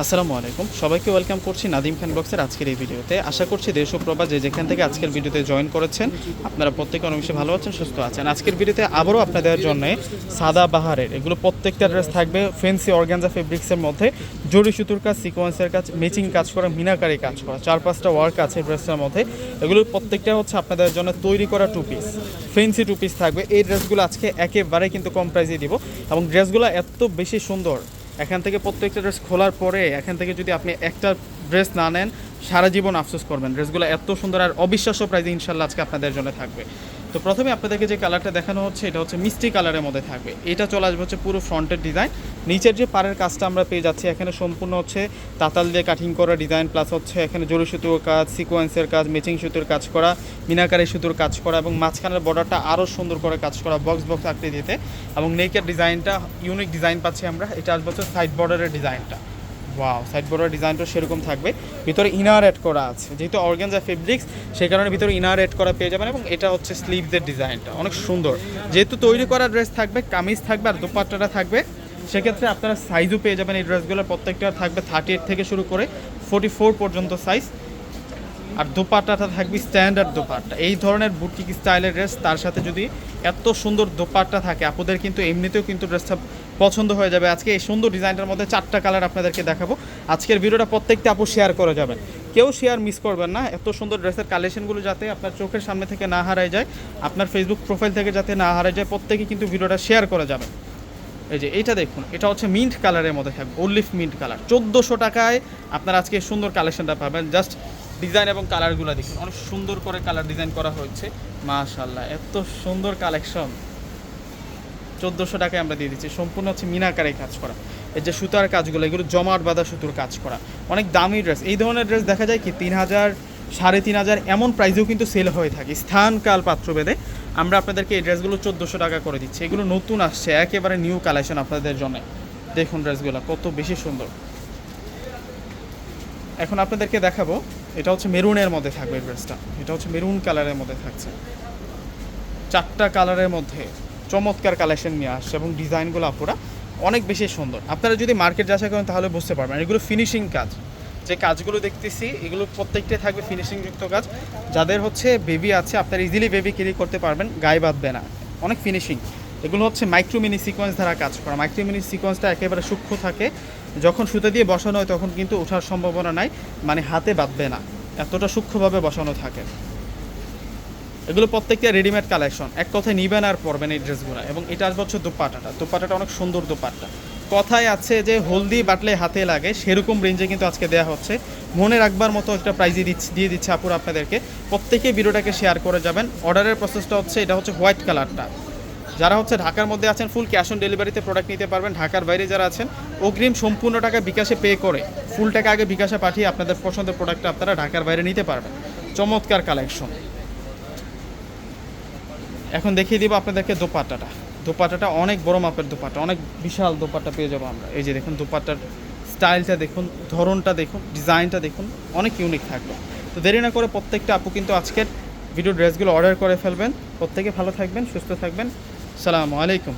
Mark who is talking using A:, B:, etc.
A: আসসালামু আলাইকুম। সবাইকে ওয়েলকাম করছি নাদিম খান বক্সের আজকের এই ভিডিওতে। আশা করছি দেশ ও যে যেখান থেকে আজকের ভিডিওতে জয়েন করেছেন, আপনারা প্রত্যেকে অনেক বেশি ভালো আছেন, সুস্থ আছেন। আজকের ভিডিওতে আবারও আপনাদের জন্য সাদা বাহারের, এগুলো প্রত্যেকটা ড্রেস থাকবে ফেন্সি অর্গানজা ফেব্রিক্সের মধ্যে। জরি সুতুর কাজ, সিকোয়েন্সের কাজ, ম্যাচিং কাজ করা, মিনাকারি কাজ করা চার পাঁচটা ওয়ার্ক আছে ড্রেসের মধ্যে। এগুলোর প্রত্যেকটা হচ্ছে আপনাদের জন্য তৈরি করা two piece fancy two piece থাকবে। এই ড্রেসগুলো আজকে একেবারে কিন্তু কম প্রাইসে দিব এবং ড্রেসগুলো এত বেশি সুন্দর এখান থেকে প্রত্যেকটা ড্রেস খোলার পরে এখান থেকে যদি আপনি একটা ড্রেস না নেন, সারা জীবন আফসোস করবেন। ড্রেসগুলো এত সুন্দর আর অবিশ্বাস্য প্রাইজে ইনশাল্লাহ আজকে আপনাদের জন্য থাকবে। তো প্রথমে আপনাদেরকে যে কালারটা দেখানো হচ্ছে, এটা হচ্ছে মিষ্টি কালারের মধ্যে থাকবে। এটা চলে আসবে হচ্ছে পুরো ফ্রন্টের ডিজাইন নিচের যে পাড়ের কাজটা আমরা পেয়ে যাচ্ছি, এখানে সম্পূর্ণ হচ্ছে তাতাল দিয়ে কাটিং করা ডিজাইন প্লাস হচ্ছে এখানে জরি সুতোর কাজ সিকোয়েন্সের কাজ ম্যাচিং সুতোর কাজ করা, মিনাকারি সুতোর কাজ করা, এবং মাঝখানের বর্ডারটা আরও সুন্দর করে কাজ করা বক্স বক্স আকৃতিতে। এবং নেকের ডিজাইনটা ইউনিক ডিজাইন পাচ্ছি আমরা। এটা আসবে হচ্ছে সাইড বর্ডারের ডিজাইনটা ওয়াও সাইড বর্ডার ডিজাইনটা সেরকম থাকবে। ভিতরে ইনার অ্যাড করা আছে। যেহেতু অর্গানজা ফেব্রিক্স সেই কারণে ভিতরে ইনার অ্যাড করা পেয়ে যাবেন এবং এটা হচ্ছে স্লিভদের ডিজাইনটা অনেক সুন্দর। যেহেতু তৈরি করা ড্রেস থাকবে, কামিজ থাকবে আর দোপাট্টাটা থাকবে, সেক্ষেত্রে আপনারা সাইজও পেয়ে যাবেন এই ড্রেসগুলোর প্রত্যেকটা থাকবে থার্টি এইট থেকে শুরু করে ফোর্টি ফোর পর্যন্ত সাইজ আর দোপাট্টাটা থাকবে স্ট্যান্ডার্ড দোপাট্টা। এই ধরনের বুটিক স্টাইলের ড্রেস তার সাথে যদি এত সুন্দর দোপাট্টা থাকে, আপুদের কিন্তু এমনিতেও কিন্তু ড্রেসটা পছন্দ হয়ে যাবে। আজকে এই সুন্দর ডিজাইনটার মধ্যে চারটা কালার আপনাদেরকে দেখাবো। আজকের ভিডিওটা প্রত্যেকটা আপু শেয়ার করে যাবেন। কেউ শেয়ার মিস করবেন না। এত সুন্দর ড্রেসের কালেকশনগুলো যাতে আপনার চোখের সামনে থেকে না হারায় যায়, আপনার ফেসবুক প্রোফাইল থেকে যাতে না হারায় যায়, প্রত্যেকে কিন্তু ভিডিওটা শেয়ার করে যাবেন। এই যে এইটা দেখুন, এটা হচ্ছে মিন্ট কালারের মধ্যে থাকবে ওলিফ মিন্ট কালার চোদ্দোশো টাকায় আপনার আজকে সুন্দর কালেকশনটা পাবেন। জাস্ট ডিজাইন এবং কালারগুলো দেখুন। অনেক সুন্দর করে কালার ডিজাইন করা হয়েছে। মাশাল্লাহ এত সুন্দর কালেকশন চোদ্দোশো টাকায় আমরা দিয়ে দিচ্ছি। সম্পূর্ণ হচ্ছে মিনাকারে কাজ করা। এই যে সুতার কাজগুলো, এগুলো জমাট বাঁধা সুতোর কাজ করা। অনেক দামি ড্রেস এই ধরনের ড্রেস দেখা যায় কি, তিন হাজার, সাড়ে তিন হাজার এমন প্রাইসেও কিন্তু সেল হয়ে থাকে। স্থান, কাল, পাত্রভেদে। আমরা আপনাদেরকে এই ড্রেসগুলো চোদ্দোশো টাকা করে দিচ্ছি। এগুলো নতুন আসছে, একেবারে নিউ কালেকশন আপনাদের জন্য। দেখুন ড্রেসগুলো কত বেশি সুন্দর। এখন আপনাদেরকে দেখাবো, এটা হচ্ছে মেরুনের মধ্যে থাকবে ড্রেসটা এটা হচ্ছে মেরুন কালারের মধ্যে থাকছে। চারটা কালারের মধ্যে। চমৎকার কালেকশন নিয়ে আসছে এবং ডিজাইনগুলো আপুরা অনেক বেশি সুন্দর। আপনারা যদি মার্কেট যাচাই করেন তাহলে বুঝতে পারবেন। এগুলো ফিনিশিং কাজ। যে কাজগুলো দেখতেছি, এগুলো প্রত্যেকটাই থাকবে ফিনিশিং যুক্ত কাজ। যাদের হচ্ছে বেবি আছে, আপনারা ইজিলি বেবি ক্যারি করতে পারবেন, গায়ে বাঁধবে না। অনেক ফিনিশিং এগুলো হচ্ছে মাইক্রোমিনি সিকোয়েন্স দ্বারা কাজ করা। মাইক্রোমিনি সিকোয়েন্সটা একেবারে সূক্ষ্ম থাকে। যখন সুতো দিয়ে বসানো হয়, তখন কিন্তু ওঠার সম্ভাবনা নাই। মানে হাতে বাঁধবে না। এতটা সূক্ষ্মভাবে বসানো থাকে। এগুলো প্রত্যেকটা রেডিমেড কালেকশন এক কথায় নিবেন আর পরবেন এই ড্রেসগুলো। এবং এটা আসবে হচ্ছে দোপাটাটা দোপাটাটা অনেক সুন্দর দোপাট্টা। কথায় আছে যে, হলদি বাটলে হাতে লাগে, সেরকম রেঞ্জে কিন্তু আজকে দেওয়া হচ্ছে। মনে রাখবার মতো একটা প্রাইজে দিচ্ছি দিয়ে দিচ্ছে আপুর আপনাদেরকে। প্রত্যেকে ভিডিওটাকে শেয়ার করে যাবেন। অর্ডারের প্রসেসটা হচ্ছে, এটা হচ্ছে হোয়াইট কালারটা যারা হচ্ছে ঢাকার মধ্যে আছেন ফুল ক্যাশ অন ডেলিভারিতে প্রোডাক্ট নিতে পারবেন। ঢাকার বাইরে যারা আছেন, অগ্রিম সম্পূর্ণ টাকা বিকাশে পে করে ফুল টাকা আগে বিকাশে পাঠিয়ে আপনাদের পছন্দের প্রোডাক্টটা আপনারা ঢাকার বাইরে নিতে পারবেন। চমৎকার কালেকশন এখন দেখিয়ে দিব আপনাদেরকে দোপাট্টাটা। দোপাট্টাটা অনেক বড় মাপের দোপাট্টা, অনেক বিশাল দোপাট্টা পেয়ে যাব আমরা। এই যে দেখুন, দোপাট্টার স্টাইলটা দেখুন, ধরনটা দেখুন, ডিজাইনটা দেখুন, অনেক ইউনিক থাকবে। তো দেরি না করে প্রত্যেকটা আপু কিন্তু আজকের ভিডিও ড্রেসগুলো অর্ডার করে ফেলবেন। প্রত্যেকে ভালো থাকবেন, সুস্থ থাকবেন। সালামু আলাইকুম।